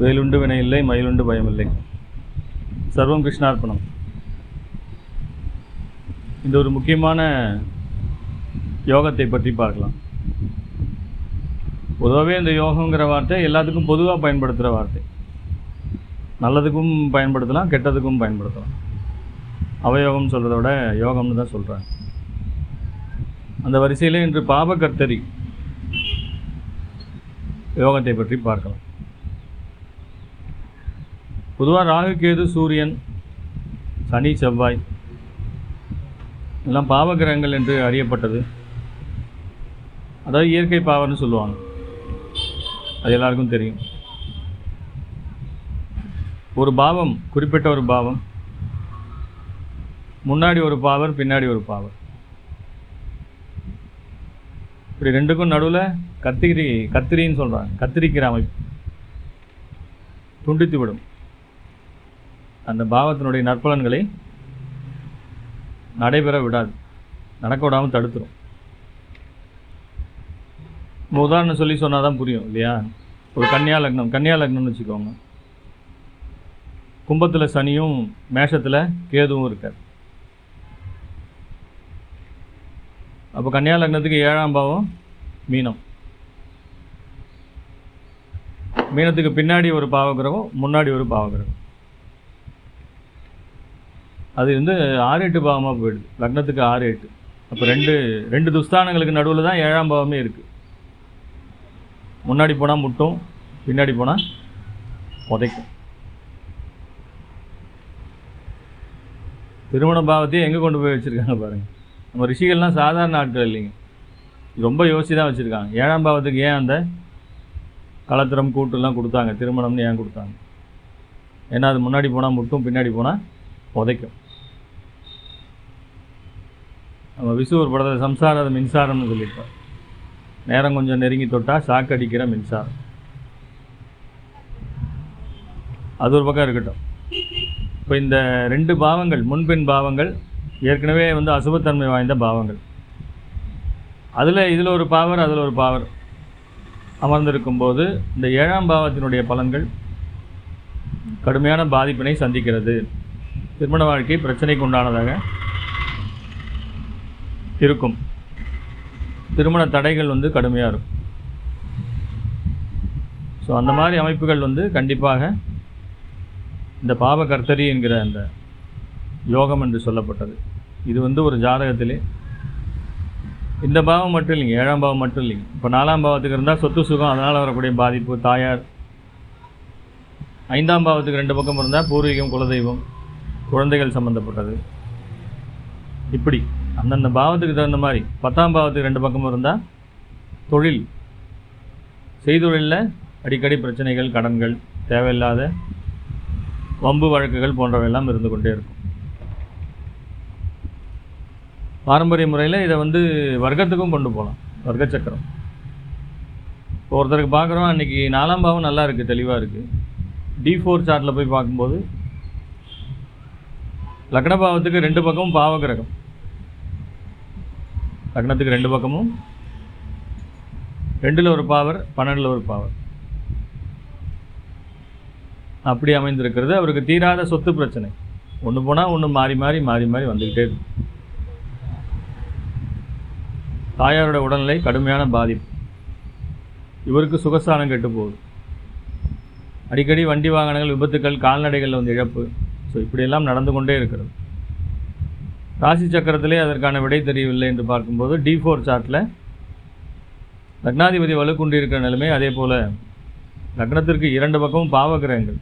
வேலுண்டு வினை இல்லை மயிலுண்டு பயமில்லை சர்வம் கிருஷ்ணார்ப்பணம். இந்த ஒரு முக்கியமான யோகத்தை பற்றி பார்க்கலாம். பொதுவாகவே இந்த யோகங்கிற வார்த்தை எல்லாத்துக்கும் பொதுவாக பயன்படுத்துகிற வார்த்தை. நல்லதுக்கும் பயன்படுத்தலாம் கெட்டதுக்கும் பயன்படுத்தலாம். அவயோகம் சொல்கிறத விட யோகம்னு தான் சொல்கிறாங்க அந்த வரிசையில் இன்று பாபகர்த்தரி யோகத்தை பற்றி பார்க்கலாம். பொதுவாக ராகு கேது சூரியன் சனி செவ்வாய் எல்லாம் பாவகிரகங்கள் என்று அறியப்பட்டது. அதாவது இயற்கை பாவம்னு சொல்லுவாங்க. அது எல்லாருக்கும் தெரியும். ஒரு பாவம் குறிப்பிட்ட ஒரு பாவம் முன்னாடி ஒரு பாவர் பின்னாடி ஒரு பாவர். இப்படி ரெண்டுக்கும் நடுவில் கத்திரி கத்திரின்னு சொல்கிறாங்க கத்திரிக்கிற அமைப்பு. துண்டித்து விடும் அந்த பாவத்தினுடைய நற்பலன்களை நடைபெற விடாது. நடக்க விடாமல் தடுத்துரும். உதாரணம் சொல்லி சொன்னால் தான் புரியும் இல்லையா? ஒரு கன்னியா லக்னம் கன்னியா லக்னம்னு வச்சுக்கோங்க. கும்பத்தில் சனியும் மேஷத்தில் கேதுவும் இருக்கார். அப்போ கன்னியா லக்னத்துக்கு ஏழாம் பாவம் மீனம். மீனத்துக்கு பின்னாடி ஒரு பாவகிரகம் முன்னாடி ஒரு பாவகிரகம். அது வந்து ஆறு எட்டு பாவமாக போயிடுது. லக்னத்துக்கு ஆறு எட்டு அப்போ ரெண்டு ரெண்டு துஸ்தானங்களுக்கு நடுவில் தான் ஏழாம் பாவமே இருக்குது முன்னாடி போனால் முட்டும் பின்னாடி போனால் உதைக்கும் திருமண பாவத்தையே எங்கே கொண்டு போய் வச்சுருக்காங்க பாருங்கள் நம்ம ரிஷிகள்லாம் சாதாரண ஆட்கள் இல்லைங்க. ரொம்ப யோசிச்சு தான் வச்சுருக்காங்க. ஏழாம் பாவத்துக்கு ஏன் அந்த கலத்திரம் கூட்டுலாம் கொடுத்தாங்க? திருமணம்னு ஏன் கொடுத்தாங்க? ஏன்னா அது முன்னாடி போனால் முட்டும் பின்னாடி போனால் உதைக்கும் நம்ம விசு ஒரு படத்தில் சம்சார மின்சாரம்னு சொல்லியிருப்போம் நேரம் கொஞ்சம் நெருங்கி தொட்டால் ஷாக் அடிக்கிற மின்சாரம். அது ஒரு பக்கம் இருக்கட்டும். இப்போ இந்த ரெண்டு பாவங்கள் முன்பின் பாவங்கள் ஏற்கனவே வந்து அசுபத்தன்மை வாய்ந்த பாவங்கள். அதில் இதில் ஒரு பாவர் அதில் ஒரு பாவர் அமர்ந்திருக்கும் போது இந்த ஏழாம் பாவத்தினுடைய பலன்கள் கடுமையான பாதிப்பினை சந்திக்கிறது. திருமண வாழ்க்கை பிரச்சனைக்கு உண்டானதாக இருக்கும். திருமண தடைகள் வந்து கடுமையாக இருக்கும். ஸோ அந்த மாதிரி அமைப்புகள் வந்து கண்டிப்பாக இந்த பாவ கர்த்தரி என்கிற அந்த யோகம் என்று சொல்லப்பட்டது. இது வந்து ஒரு ஜாதகத்திலே இந்த பாவம் மட்டும் இல்லைங்க ஏழாம் பாவம் மட்டும் இல்லைங்க. இப்போ நாலாம் பாவத்துக்கு இருந்தால் சொத்து சுகம் அதனால் வரக்கூடிய பாதிப்பு தாயார். ஐந்தாம் பாவத்துக்கு ரெண்டு பக்கம் இருந்தால் பூர்வீகம் குலதெய்வம் குழந்தைகள் சம்மந்தப்பட்டது இப்படி. அந்தந்த பாவத்துக்கு தகுந்த மாதிரி பத்தாம் பாவத்துக்கு ரெண்டு பக்கமும் இருந்தால் தொழில். செய்தொழிலில் அடிக்கடி பிரச்சனைகள் கடன்கள் தேவையில்லாத வம்பு வழக்குகள் போன்றவையெல்லாம் இருந்து கொண்டே இருக்கும். பாரம்பரிய முறையில் இதை வந்து வர்க்கத்துக்கும் கொண்டு போகலாம். வர்க்க சக்கரம். இப்போ ஒருத்தருக்கு பார்க்குறோம் அன்றைக்கி நாலாம் பாவம் நல்லா இருக்குது தெளிவாக இருக்குது டி ஃபோர் சார்ட்டில் போய் பார்க்கும்போது லக்னபாவத்துக்கு ரெண்டு பக்கமும் பாவகிரகம் லக்னத்துக்கு ரெண்டு பக்கமும். ரெண்டில் ஒரு பாவர் பன்னெண்டில் ஒரு பாவர் அப்படி அமைந்திருக்கிறது. அவருக்கு தீராத சொத்து பிரச்சனை. ஒன்று போனால் ஒன்று மாறி மாறி மாறி மாறி வந்துக்கிட்டே இருக்கும் தாயாரோட உடல்நிலை கடுமையான பாதிப்பு. இவருக்கு சுகஸ்தானம் கெட்டு போகுது. அடிக்கடி வண்டி வாகனங்கள் விபத்துக்கள் கால்நடைகளில் வந்து இழப்பு. ஸோ இப்படியெல்லாம் நடந்து கொண்டே இருக்கிறது. ராசி சக்கரத்திலே அதற்கான விடை தெரியவில்லை என்று பார்க்கும்போது டி ஃபோர் சார்ட்டில் லக்னாதிபதி வலுக்குண்டு இருக்கிற நிலைமை அதே போல் லக்னத்திற்கு இரண்டு பக்கமும் பாவகிரகங்கள்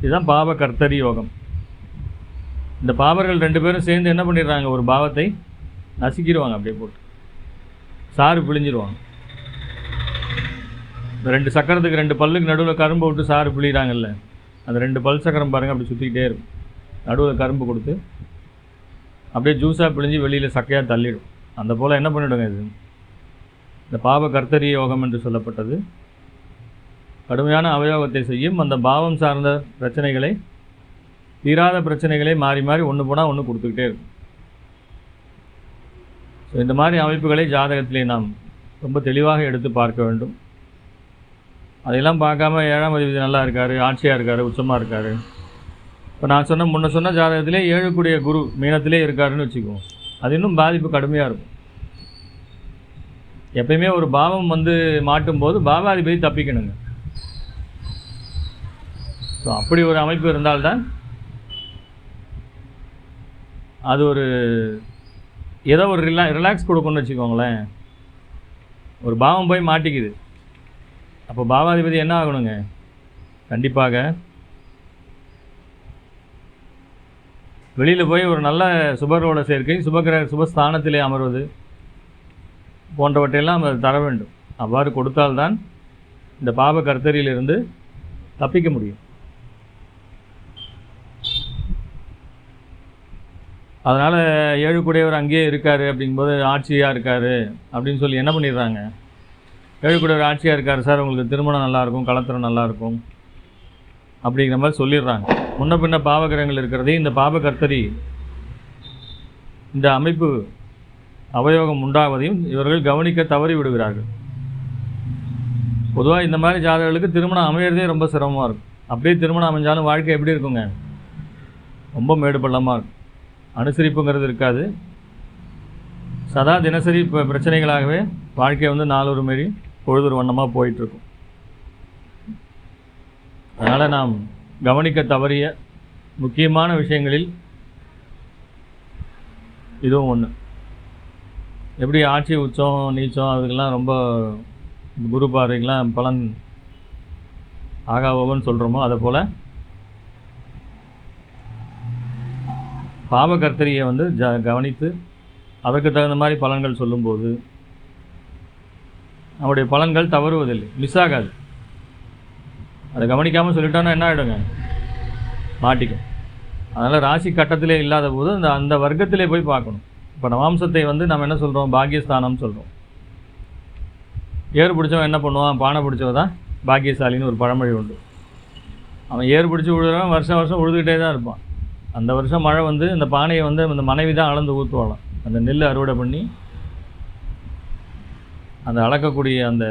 இதுதான் பாவ கர்த்தரி யோகம். இந்த பாவர்கள் ரெண்டு பேரும் சேர்ந்து என்ன பண்ணிடுறாங்க? ஒரு பாவத்தை நசுக்கிடுவாங்க அப்படியே போட்டு. சாறு பிழிஞ்சிருவாங்க. இந்த ரெண்டு சக்கரத்துக்கு ரெண்டு பல்லுக்கு நடுவில் கரும்பு விட்டு சாறு பிழிகிறாங்கல்ல அந்த ரெண்டு பல் சக்கரம் பாருங்கள் அப்படி சுற்றிக்கிட்டே இருக்கும். நடுவில் கரும்பு கொடுத்து அப்படியே ஜூஸாக பிழிஞ்சு வெளியில் சக்கையாக தள்ளிடும். அந்த போல் என்ன பண்ணிவிடுங்க இது? இந்த பாவ கர்த்தரி யோகம் என்று சொல்லப்பட்டது. கடுமையான அவயோகத்தை செய்யும் அந்த பாவம் சார்ந்த பிரச்சனைகளை தீராத பிரச்சனைகளை மாறி மாறி ஒன்று போனால் ஒன்று கொடுத்துக்கிட்டே இருக்கும். ஸோ இந்த மாதிரி அமைப்புகளை ஜாதகத்திலே நாம் ரொம்ப தெளிவாக எடுத்து பார்க்க வேண்டும். அதையெல்லாம் பார்க்காம ஏழாம் அதிபதி நல்லா இருக்கார் ஆட்சியாக இருக்கார் உச்சமாக இருக்கார். இப்போ நான் சொன்ன முன்ன சொன்ன ஜாதகத்திலே ஏழுக்குடைய குரு மீனத்திலே இருக்காருன்னு வச்சுக்குவோம் அது இன்னும் பாதிப்பு கடுமையாக இருக்கும். எப்பயுமே ஒரு பாவம் வந்து மாட்டும் போது பாவாதிபதி தப்பிக்கணுங்க. ஸோ அப்படி ஒரு அமைப்பு இருந்தால்தான் அது ஒரு ஏதோ ஒரு ரிலா ரிலாக்ஸ் கொடுக்கும்னு வச்சுக்கோங்களேன். ஒரு பாவம் போய் மாட்டிக்குது. அப்போ பாவாதிபதி என்ன ஆகணுங்க? கண்டிப்பாக வெளியில் போய் ஒரு நல்ல சுபரோட சேர்க்கை சுபகிரக சுபஸ்தானத்திலே அமர்வது போன்றவற்றையெல்லாம் அவர் தர வேண்டும். அவ்வாறு கொடுத்தால்தான் இந்த பாப கர்த்தரியிலிருந்து தப்பிக்க முடியும். அதனால் ஏழு குடையவர் அங்கேயே இருக்கார் அப்படிங்கும்போது ஆட்சியாக இருக்கார் அப்படின்னு சொல்லி என்ன பண்ணிடுறாங்க? ஏழு குடையவர் ஆட்சியாக இருக்கார் சார் உங்களுக்கு திருமணம் நல்லாயிருக்கும் கலத்திரம் நல்லாயிருக்கும் அப்படிங்கிற மாதிரி சொல்லிடுறாங்க. முன்ன பின்ன பாவகிரகங்கள் இருக்கிறதே இந்த பாபகர்த்தரி இந்த அமைப்பு அவயோகம் உண்டாவதையும் இவர்கள் கவனிக்க தவறி விடுகிறார்கள். பொதுவாக இந்த மாதிரி ஜாதகர்களுக்கு திருமணம் அமையிறதே ரொம்ப சிரமமாக இருக்கும். அப்படியே திருமணம் அமைஞ்சாலும் வாழ்க்கை எப்படி இருக்குங்க? ரொம்ப மேடு பள்ளமாக இருக்கும். அனுசரிப்புங்கிறது இருக்காது. சதா தினசரி இப்போ பிரச்சனைகளாகவே வாழ்க்கை வந்து நாலொரு மாரி பொழுதொரு வண்ணமாக போயிட்டுருக்கும் அதனால் நாம் கவனிக்க தவறிய முக்கியமான விஷயங்களில் இதுவும் ஒன்று எப்படி ஆட்சி உச்சம் நீச்சம் அதுக்கெல்லாம் ரொம்ப குரு பார்வைக்கெல்லாம் பலன் ஆகாவோன்னு சொல்கிறோமோ அதை போல் பாவகர்த்தரியை வந்து ஜ கவனித்து அதற்கு தகுந்த மாதிரி பலன்கள் சொல்லும்போது அவருடைய பலன்கள் தவறுவதில்லை. மிஸ் ஆகாது. அதை கவனிக்காமல் சொல்லிட்டோன்னா என்ன ஆகிடுங்க மாட்டிக்கும். அதனால் ராசி கட்டத்திலே இல்லாத போது அந்த அந்த வர்க்கத்திலே போய் பார்க்கணும். இப்போ நவாம்சத்தை வந்து நம்ம என்ன சொல்கிறோம் பாக்கியஸ்தானம்னு சொல்கிறோம் ஏறு பிடிச்சவன் என்ன பண்ணுவான்? பானை பிடிச்சவ தான் பாக்கியசாலின்னு ஒரு பழமொழி உண்டு. அவன் ஏறு பிடிச்சி விழுறவன் வருஷம் வருஷம் உழுதுகிட்டே தான் இருப்பான். அந்த வருஷம் மழை வந்து அந்த பானையை வந்து அந்த மனைவி தான் அளந்து ஊற்றுவாளாம் அந்த நெல் அறுவடை பண்ணி அந்த அளக்கக்கூடிய அந்த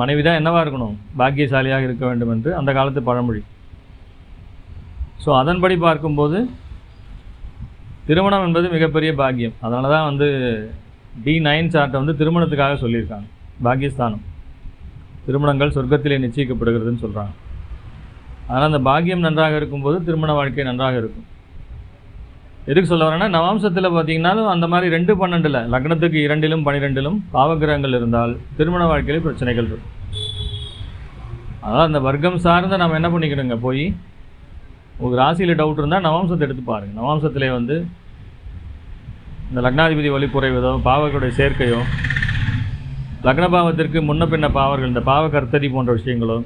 மனைவி தான் என்னவாக இருக்கணும்? பாக்கியசாலியாக இருக்க வேண்டும் என்று அந்த காலத்து பழமொழி. ஸோ அதன்படி பார்க்கும்போது திருமணம் என்பது மிகப்பெரிய பாக்கியம். அதனால தான் வந்து டி நைன் சார்ட்டை வந்து திருமணத்துக்காக சொல்லியிருக்காங்க. பாக்கியஸ்தானம். திருமணங்கள் சொர்க்கத்திலே நிச்சயிக்கப்படுகிறதுன்னு சொல்கிறாங்க அதனால் அந்த பாக்கியம் நன்றாக இருக்கும்போது திருமண வாழ்க்கை நன்றாக இருக்கும். எதுக்கு சொல்ல வரேன்னா நவாம்சத்தில் பார்த்தீங்கன்னாலும் அந்த மாதிரி ரெண்டு பன்னெண்டில் லக்னத்துக்கு இரண்டிலும் பன்னிரெண்டிலும் பாவகிரகங்கள் இருந்தால் திருமண வாழ்க்கையில் பிரச்சனைகள் இருக்கும். அதாவது அந்த வர்க்கம் சார்ந்த நம்ம என்ன பண்ணிக்கணுங்க போய் உங்களுக்கு ராசியில் டவுட் இருந்தால் நவாம்சத்தை எடுத்து பாருங்கள் நவாம்சத்தில் வந்து இந்த லக்னாதிபதி வழி குறைவதோ பாவர்களுடைய சேர்க்கையோ லக்ன பாவத்திற்கு முன்ன பின்ன பாவர்கள் இந்த பாவ கர்த்தரி போன்ற விஷயங்களோ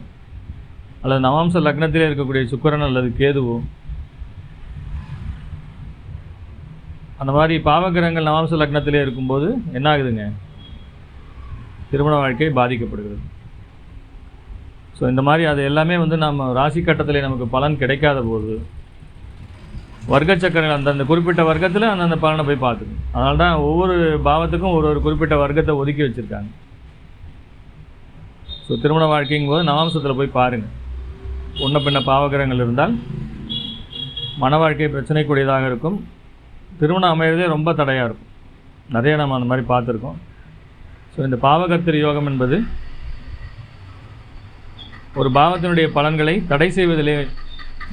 அல்லது நவாம்ச லக்னத்திலே இருக்கக்கூடிய சுக்கரன் அல்லது கேதுவோ அந்த மாதிரி பாவகிரகங்கள் நவாம்ச லக்னத்திலே இருக்கும்போது என்ன ஆகுதுங்க திருமண வாழ்க்கை பாதிக்கப்படுகிறது. ஸோ இந்த மாதிரி அது எல்லாமே வந்து நம்ம ராசி கட்டத்தில் நமக்கு பலன் கிடைக்காத போது வர்க்க சக்கரங்கள் அந்தந்த குறிப்பிட்ட வர்க்கத்தில் அந்தந்த பலனை போய் பார்த்துக்கணும். அதனால தான் ஒவ்வொரு பாவத்துக்கும் ஒரு ஒரு குறிப்பிட்ட வர்க்கத்தை ஒதுக்கி வச்சுருக்காங்க. ஸோ திருமண வாழ்க்கைங்கும் போது நவாம்சத்தில் போய் பாருங்கள் ஒன்றை பின்ன பாவகிரகங்கள் இருந்தால் மன வாழ்க்கை பிரச்சனைக்குரியதாக இருக்கும். திருமணம் அமையிறதே ரொம்ப தடையாக இருக்கும். நிறைய நம்ம அந்த மாதிரி பார்த்துருக்கோம். ஸோ இந்த பாவகர்த்தரி யோகம் என்பது ஒரு பாவத்தினுடைய பலன்களை தடை செய்வதிலே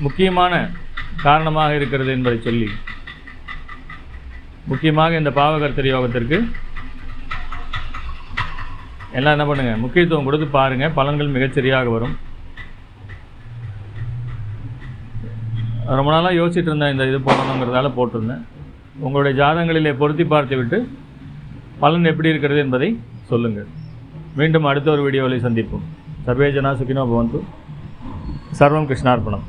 முக்கியமான காரணமாக இருக்கிறது என்பதை சொல்லி முக்கியமாக இந்த பாவகர்த்தரி யோகத்திற்கு எல்லாம் என்ன பண்ணுங்கள் முக்கியத்துவம் கொடுத்து பாருங்கள் பலன்கள் மிகச்சரியாக வரும். ரொம்ப நாளாக யோசிச்சுட்டு இருந்தேன் இந்த இது போடணுங்கிறதால போட்டிருந்தேன். உங்களுடைய ஜாதங்களிலே பொருத்தி பார்த்துவிட்டு பலன் எப்படி இருக்கிறது என்பதை சொல்லுங்கள். மீண்டும் அடுத்த ஒரு வீடியோவில் சந்திப்போம். சர்வேஜனா சுகினோ பவந்து. சர்வம் கிருஷ்ணார்ப்பணம்